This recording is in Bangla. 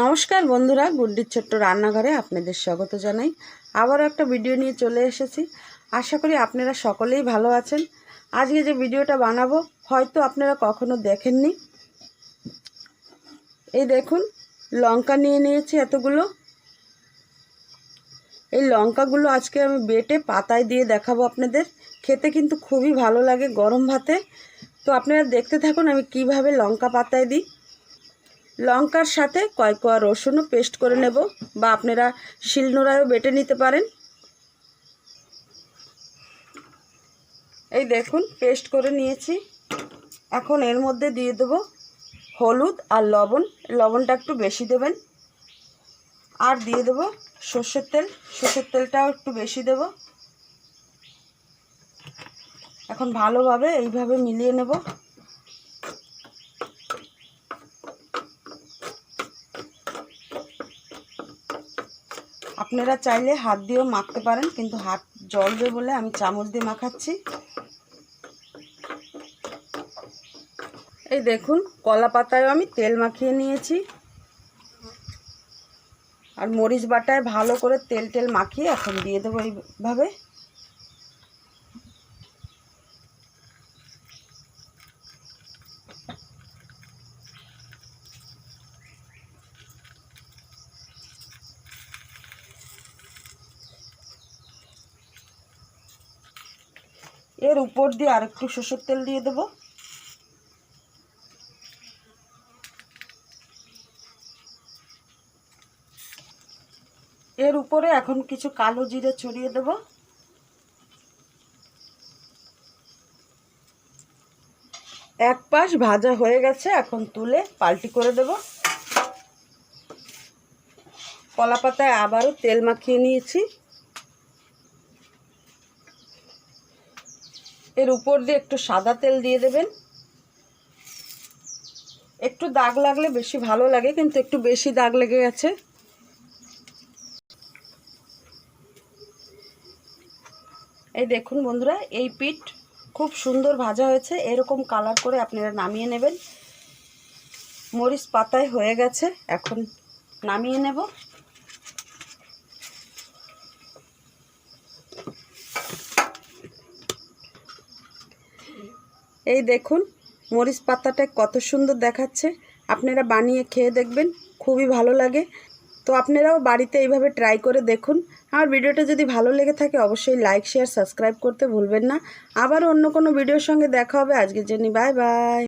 নমস্কার বন্ধুরা, গুড্ডির ছোট্ট রান্নাঘরে আপনাদের স্বাগত জানাই। আবারও একটা ভিডিও নিয়ে চলে এসেছি। আশা করি আপনারা সকলেই ভালো আছেন। আজকে যে ভিডিওটা বানাবো, হয়তো আপনারা কখনো দেখেননি। এই দেখুন, লঙ্কা নিয়ে নিয়েছি এতগুলো। এই লঙ্কাগুলো আজকে আমি বেটে পাতায় দিয়ে দেখাবো আপনাদের। খেতে কিন্তু খুবই ভালো লাগে গরম ভাতে। তো আপনারা দেখতে থাকুন আমি কীভাবে লঙ্কা পাতায় দিই। লঙ্কার সাথে কয় কোয়া রসুনও পেস্ট করে নেব বা আপনারা শিলনোড়ায়ও বেটে নিতে পারেন। এই দেখুন, পেস্ট করে নিয়েছি। এখন এর মধ্যে দিয়ে দেবো হলুদ আর লবণ। লবণটা একটু বেশি দেবেন। আর দিয়ে দেবো সর্ষের তেল। সর্ষের তেলটাও একটু বেশি দেব। এখন ভালোভাবে এইভাবে মিলিয়ে নেব। আপনারা চাইলে হাত দিয়েও মাখতে পারেন, কিন্তু হাত জলবে বলে আমি চামচ দিয়ে মাখাচ্ছি। এই দেখুন, কলা পাতায়ও আমি তেল মাখিয়ে নিয়েছি। আর মরিচ বাটায় ভালো করে তেল টেল মাখিয়ে এখন দিয়ে দেবো এইভাবে। এর উপর দিয়ে আর একটু সর্ষের তেল দিয়ে দেবো। এর উপরে এখন কিছু কালো জিরে ছড়িয়ে দেব। এক পাশ ভাজা হয়ে গেছে, এখন তুলে পাল্টি করে দেব। কলা পাতায় আবারও তেল মাখিয়ে নিয়েছি। এর উপর দিয়ে একটু সাদা তেল দিয়ে দেবেন। একটু দাগ লাগলে বেশি ভালো লাগে, কিন্তু একটু বেশি দাগ লেগে গেছে। এই দেখুন বন্ধুরা, এই পিঠ খুব সুন্দর ভাজা হয়েছে। এরকম কালার করে আপনারা নামিয়ে নেবেন। মরিচ পাতায় হয়ে গেছে, এখন নামিয়ে নেব। এই দেখুন, মরিচ পাতাটা কত সুন্দর দেখাচ্ছে। আপনারা বানিয়ে খেয়ে দেখবেন, খুবই ভালো লাগে। তো আপনারাও বাড়িতে এইভাবে ট্রাই করে দেখুন। আমার ভিডিওটা যদি ভালো লেগে থাকে, অবশ্যই লাইক, শেয়ার, সাবস্ক্রাইব করতে ভুলবেন না। আবার অন্য কোনো ভিডিওর সঙ্গে দেখা হবে। আজকের জন্য বাই বাই।